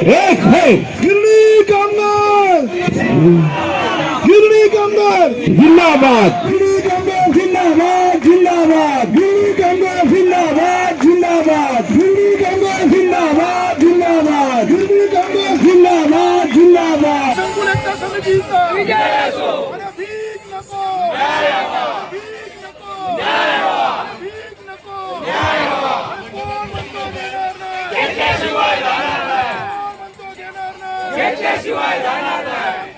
এক হয়ে। দিল্লি কামদার দিল্লি কামদার জিন্দাবাদ। দিল্লি কামদার জিন্দাবাদ জিন্দাবাদ। দিল্লি কামদার জিন্দাবাদ জিন্দাবাদ। দিল্লি কামদার জিন্দাবাদ জিন্দাবাদ। দিল্লি কামদার জিন্দাবাদ জিন্দাবাদ। সংকুল देणार नाही.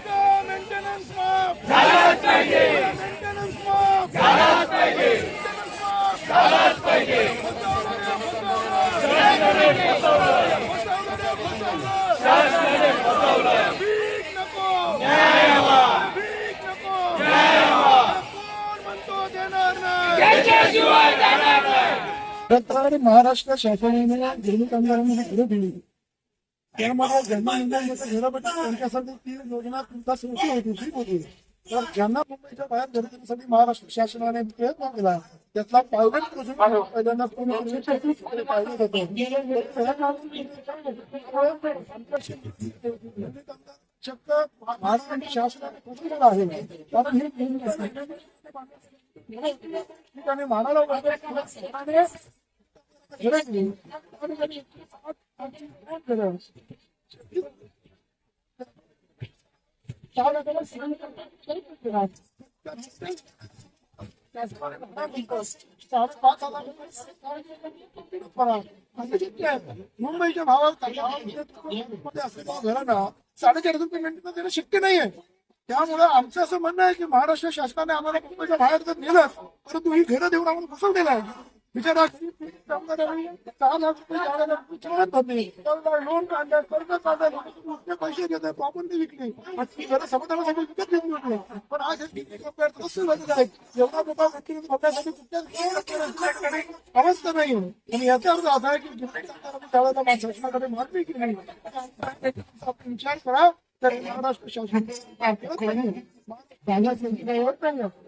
मेंटेनन्स माफ झालाच पाहिजे. मेंटेनन्स माफ झालाच पाहिजे. झालाच पाहिजे. भीक नको भीक नको कोण म्हणतो देणार नाही महाराष्ट्र शासनाने गिरणी कामगारांना दिली. घरं भेटतात त्यांच्यासाठी ती योजना तुमचा सुरू होती तर ज्यांना मुंबईच्या बाहेर घरं देण्यासाठी महाराष्ट्र शासनाने प्रयत्न केला त्यातला पायलट प्रोजेक्ट पहिल्यांदा पूर्ण करून पाहिलं होतं चक्क महाराष्ट्र शासनाने आहे. कारण हे ठिकाणी मानाला मुंबईच्या भावात घरांना साडेचार रुपये पेमेंट देणं शक्य नाहीये. त्यामुळे आमचं असं म्हणणं आहे की महाराष्ट्र शासनाने आम्हाला मुंबईच्या बाहेर जर नेलं परंतु ही घरं देऊन आम्हाला फसवलेलं आहे. बिचारा सहा लाख रुपये लोन काढलं कर्ज काढलं नुसते पैसे देत प्रॉपर्टी विकली आणि ती विकत घेऊन विकले पण आज एवढा मोठा व्यक्ती कुठल्याच अवस्था नाही आणि याचा अर्थ असा आहे की जिल्हा सरकारने शासनाकडे की नाही विचार करा. तर महाराष्ट्र शासन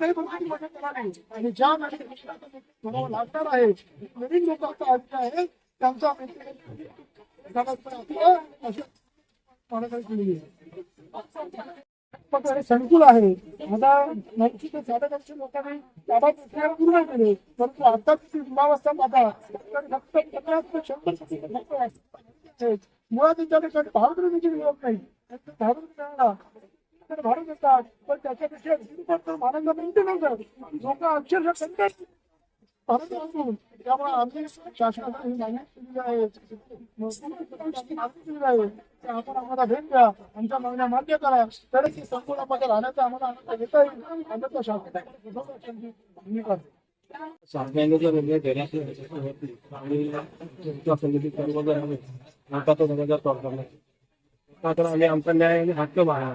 ते पण खूप मदत आणि ज्या लागणार आहे. नवीन लोकांचा आता आहे त्यांचा आहे. संकुल आहे. आता नऊशे ते साडेनऊशे लोकांनी ताबा घेतल्यावर पूर्ण केले परंतु आता सीमावस्था पाहता तर फक्त पन्नास ते शंभर टक्के मुळात त्यांच्या ठिकाणी भाडं नाही. त्यांचं त्याच्याकडे भाडं देतात पण त्याच्यापेक्षा दीड तर भाड्याला लोक अक्षरशः संकट त्यामुळे आम्ही शासनाला आपण आम्हाला भेट द्या. आमच्या मागण्या मान्य करा. तरच संकुलामध्ये राहण्याचा आम्हाला आनंद घेता येईल. आनंद शासन होती? आणि तुमच्या आता तो सगळ्याचा प्रॉब्लेम नाही आम्ही आमचा न्याय आणि हक्क बाहेर